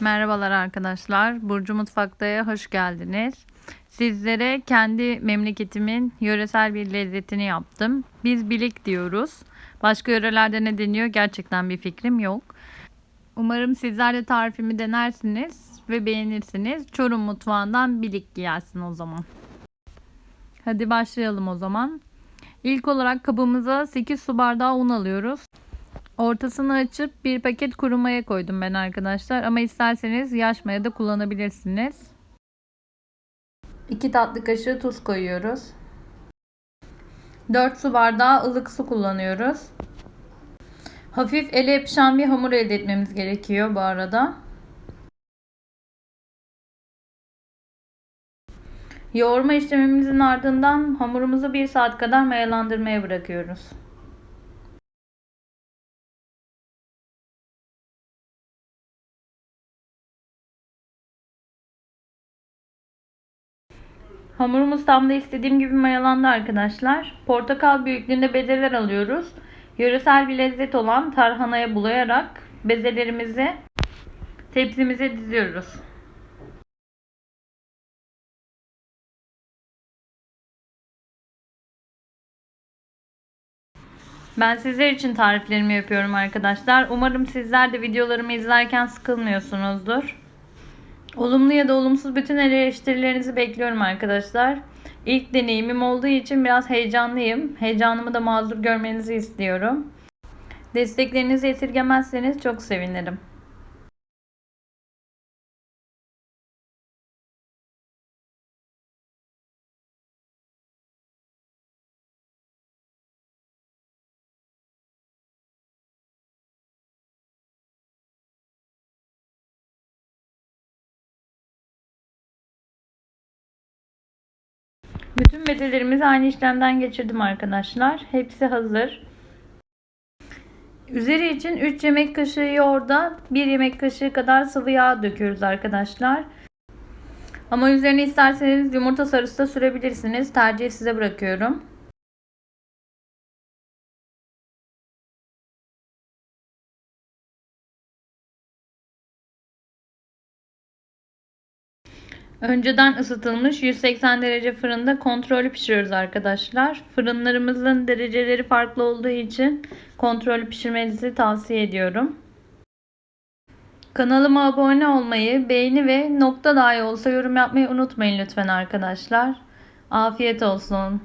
Merhabalar arkadaşlar. Burcu Mutfakta'ya hoş geldiniz. Sizlere kendi memleketimin yöresel bir lezzetini yaptım. Biz bilik diyoruz. Başka yörelerde ne deniyor gerçekten bir fikrim yok. Umarım sizler de tarifimi denersiniz ve beğenirsiniz. Çorum mutfağından bilik gelsin o zaman. Hadi başlayalım o zaman. İlk olarak kabımıza 8 su bardağı un alıyoruz. Ortasını açıp bir paket kuru maya koydum ben arkadaşlar. Ama isterseniz yaş maya da kullanabilirsiniz. 2 tatlı kaşığı tuz koyuyoruz. 4 su bardağı ılık su kullanıyoruz. Hafif ele yapışan bir hamur elde etmemiz gerekiyor bu arada. Yoğurma işlemimizin ardından hamurumuzu 1 saat kadar mayalandırmaya bırakıyoruz. Hamurumuz tam da istediğim gibi mayalandı arkadaşlar. Portakal büyüklüğünde bezeler alıyoruz. Yöresel bir lezzet olan tarhanaya bulayarak bezelerimizi tepsimize diziyoruz. Ben sizler için tariflerimi yapıyorum arkadaşlar. Umarım sizler de videolarımı izlerken sıkılmıyorsunuzdur. Olumlu ya da olumsuz bütün eleştirilerinizi bekliyorum arkadaşlar. İlk deneyimim olduğu için biraz heyecanlıyım. Heyecanımı da mazur görmenizi istiyorum. Desteklerinizi esirgemezseniz çok sevinirim. Bütün bezelerimizi aynı işlemden geçirdim arkadaşlar. Hepsi hazır. Üzeri için 3 yemek kaşığı yoğurda 1 yemek kaşığı kadar sıvı yağ döküyoruz arkadaşlar. Ama üzerine isterseniz yumurta sarısı da sürebilirsiniz. Tercihi size bırakıyorum. Önceden ısıtılmış 180 derece fırında kontrollü pişiriyoruz arkadaşlar. Fırınlarımızın dereceleri farklı olduğu için kontrollü pişirmenizi tavsiye ediyorum. Kanalıma abone olmayı, beğeni ve nokta dahi olsa yorum yapmayı unutmayın lütfen arkadaşlar. Afiyet olsun.